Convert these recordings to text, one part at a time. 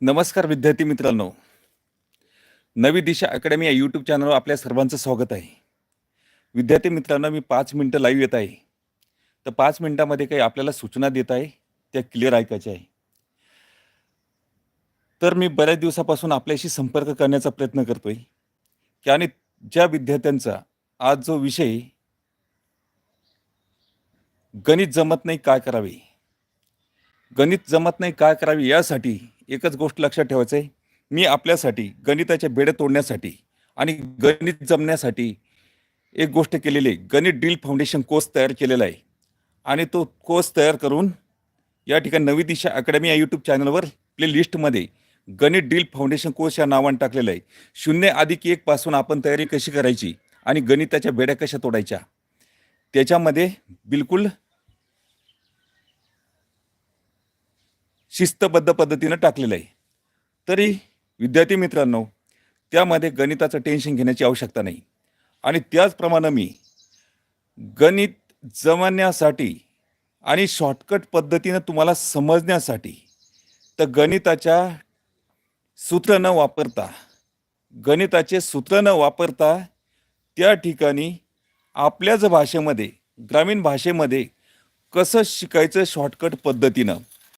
नमस्कार विद्यार्थी मित्रांनो. नवी दिशा अकॅडमी या यूट्यूब चॅनलवर आपल्या सर्वांचं स्वागत आहे. विद्यार्थी मित्रांनो मी पाच मिनटं लाईव्ह येत आहे. तर पाच मिनटामध्ये काही आपल्याला सूचना देत आहे त्या क्लिअर ऐकायच्या आहे. तर मी बऱ्याच दिवसापासून आपल्याशी संपर्क करण्याचा प्रयत्न करतोय. की आणि ज्या विद्यार्थ्यांचा आज जो विषय गणित जमत नाही काय करावे? गणित जमत नाही काय करावे यासाठी एकच गोष्ट लक्षात ठेवायचं आहे मी आपल्यासाठी गणिताच्या बेड्या तोडण्यासाठी आणि गणित जमण्यासाठी एक गोष्ट केलेली आहे. गणित डील फाउंडेशन कोर्स तयार केलेला आहे. आणि तो कोर्स तयार करून या ठिकाणी नवी दिशा अकॅडमी या यूट्यूब चॅनलवर प्ले लिस्टमध्ये गणित डील फाउंडेशन कोर्स या नावाने टाकलेलं आहे. शून्य अधिक एक पासून आपण तयारी कशी करायची आणि गणिताच्या बेड्या कशा तोडायच्या? त्याच्यामध्ये बिलकुल शिस्तबद्ध पद्धतीनं टाकलेलं आहे. तरी विद्यार्थी मित्रांनो त्यामध्ये गणिताचं टेन्शन घेण्याची आवश्यकता नाही. आणि त्याचप्रमाणे मी गणित जमण्यासाठी आणि शॉर्टकट पद्धतीनं तुम्हाला समजण्यासाठी तर गणिताच्या सूत्र न वापरता गणिताचे सूत्र न वापरता त्या ठिकाणी आपल्याच भाषेमध्ये ग्रामीण भाषेमध्ये कसं शिकायचं शॉर्टकट पद्धतीनं?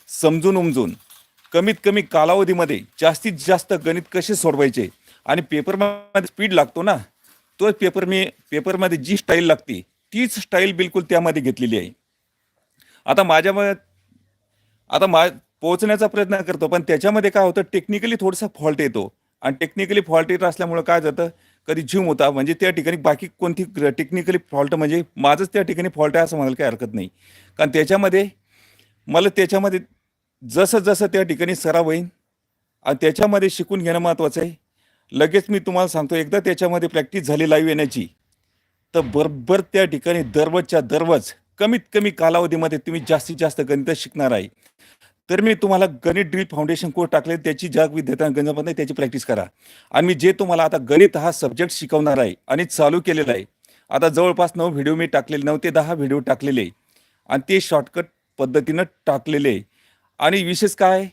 समजून उमजून कमीत कमी कालावधीमध्ये जास्तीत जास्त गणित कसे सोडवायचे आणि पेपरमध्ये स्पीड लागतो ना तोच पेपर मी पेपरमध्ये जी स्टाईल लागते तीच स्टाईल बिलकुल त्यामध्ये घेतलेली आहे. आता माझ्या म- आता मा पोहोचण्याचा प्रयत्न करतो पण त्याच्यामध्ये काय होतं टेक्निकली थोडासा फॉल्ट येतो. आणि टेक्निकली फॉल्ट येत असल्यामुळं काय जातं कधी झूम होता म्हणजे त्या ठिकाणी बाकी कोणती टेक्निकली फॉल्ट म्हणजे माझंच त्या ठिकाणी फॉल्ट आहे असं म्हणायला काही हरकत नाही. कारण त्याच्यामध्ये मला त्याच्यामध्ये जसं जसं त्या ठिकाणी सराव होईल आणि त्याच्यामध्ये शिकून घेणं महत्त्वाचं आहे. लगेच मी तुम्हाला सांगतो एकदा त्याच्यामध्ये प्रॅक्टिस झाली लाईव्ह येण्याची तर बरोबर त्या ठिकाणी दररोजच्या दररोज कमीत कमी कालावधीमध्ये तुम्ही जास्तीत जास्त गणित शिकणार आहे. तर मी तुम्हाला गणित ड्रिल फाउंडेशन कोर्स टाकले त्याची ज्या विद्यार्थ्यांना गणित नाही त्याची प्रॅक्टिस करा. आणि मी जे तुम्हाला आता गणित हा सब्जेक्ट शिकवणार आहे आणि चालू केलेला आहे आता जवळपास नऊ व्हिडिओ मी टाकलेले नऊ ते दहा व्हिडिओ टाकलेले आहे. आणि ते शॉर्टकट पद्धतीनं टाकलेले आहे. आणि विशेष काय?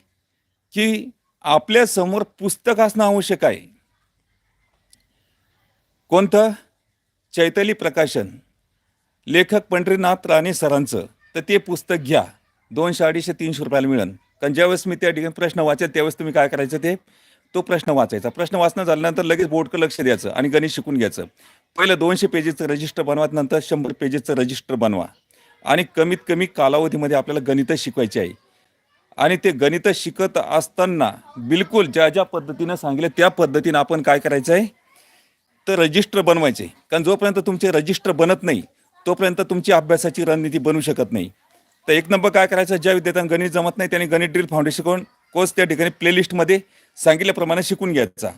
की आपल्यासमोर पुस्तक असणं आवश्यक आहे. कोणतं? चैतली प्रकाशन. लेखक पंढरीनाथ राणे सरांचं. तर ते पुस्तक घ्या. दोनशे अडीचशे तीनशे रुपयाला मिळेल कारण ज्यावेळेस मी त्या ठिकाणी प्रश्न वाचेल त्यावेळेस तुम्ही काय करायचं ते? तो प्रश्न वाचायचा. प्रश्न वाचणं झाल्यानंतर लगेच बोर्डकडे लक्ष द्यायचं आणि गणित शिकून घ्यायचं. पहिलं दोनशे पेजेसचं रजिस्टर बनवा नंतर शंभर पेजेसचं रजिस्टर बनवा. आणि कमीत कमी कालावधीमध्ये आपल्याला गणितच शिकवायचे आहे. आणि ते गणित शिकत असताना बिलकुल ज्या ज्या पद्धतीनं सांगितलं त्या पद्धतीनं आपण काय करायचं आहे? तर रजिस्टर बनवायचे. कारण जोपर्यंत तुमचे रजिस्टर बनत नाही तोपर्यंत तुमची अभ्यासाची रणनीती बनू शकत नाही. तर एक नंबर काय करायचं? ज्या विद्यार्थ्यांना गणित जमत नाही त्यांनी गणित ड्रिल फाउंडेशन करून कोर्स त्या ठिकाणी प्लेलिस्टमध्ये सांगितल्याप्रमाणे शिकून घ्यायचा.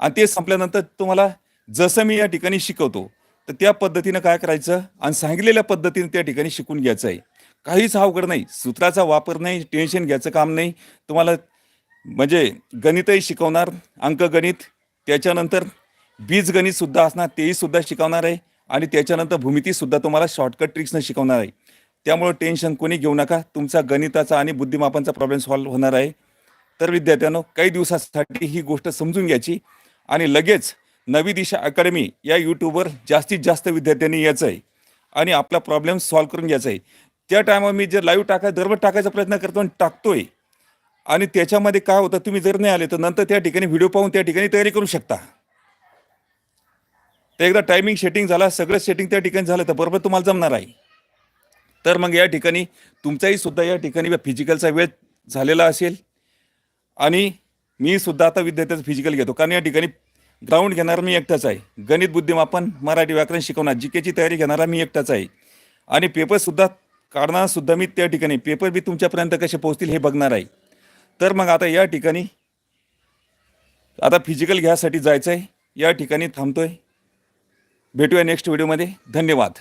आणि ते संपल्यानंतर तुम्हाला जसं मी या ठिकाणी शिकवतो तर त्या पद्धतीनं काय करायचं? आणि सांगितलेल्या पद्धतीनं त्या ठिकाणी शिकून घ्यायचं आहे. काहीच अवघड नाही. सूत्राचा वापर नाही टेन्शन घ्यायचं काम नाही. तुम्हाला म्हणजे गणितही शिकवणार अंकगणित त्याच्यानंतर बीजगणितसुद्धा असणार तेही सुद्धा शिकवणार आहे. आणि त्याच्यानंतर भूमितीसुद्धा तुम्हाला शॉर्टकट ट्रिक्सनं शिकवणार आहे. त्यामुळं टेन्शन कोणी घेऊ नका. तुमचा गणिताचा आणि बुद्धिमापनचा प्रॉब्लेम सॉल्व्ह होणार आहे. तर विद्यार्थ्यांनो काही दिवसासाठी ही गोष्ट समजून घ्यायची. आणि लगेच नवी दिशा अकॅडमी या यूट्यूबवर जास्तीत जास्त विद्यार्थ्यांनी यायचं आहे. आणि आपला प्रॉब्लेम सॉल्व्ह करून घ्यायचा आहे. त्या टायमावर मी जे लाईव्ह टाकाय दररोज टाकायचा प्रयत्न करतो आणि टाकतोय. आणि त्याच्यामध्ये काय होतं तुम्ही जर नाही आले तर नंतर त्या ठिकाणी व्हिडिओ पाहून त्या ठिकाणी तयारी करू शकता. तर एकदा टायमिंग सेटिंग झाला सगळं सेटिंग त्या ठिकाणी झालं तर बरोबर तुम्हाला जमणार आहे. तर मग या ठिकाणी तुमचाही सुद्धा या ठिकाणी फिजिकलचा वेळ झालेला असेल. आणि मी सुद्धा आता विद्यार्थ्याचं फिजिकल घेतो. कारण या ठिकाणी ग्राउंड घेणारा मी एकटाच आहे. गणित बुद्धिमापन मराठी व्याकरण शिकवणार. जी केची तयारी घेणारा मी एकटाच आहे. आणि पेपरसुद्धा काढणारसुद्धा मी त्या ठिकाणी पेपर बी तुमच्यापर्यंत कसे पोहोचतील हे बघणार आहे. तर मग आता या ठिकाणी आता फिजिकल घ्यायसाठी जायचं आहे या ठिकाणी थांबतोय. भेटूया नेक्स्ट व्हिडिओमध्ये धन्यवाद.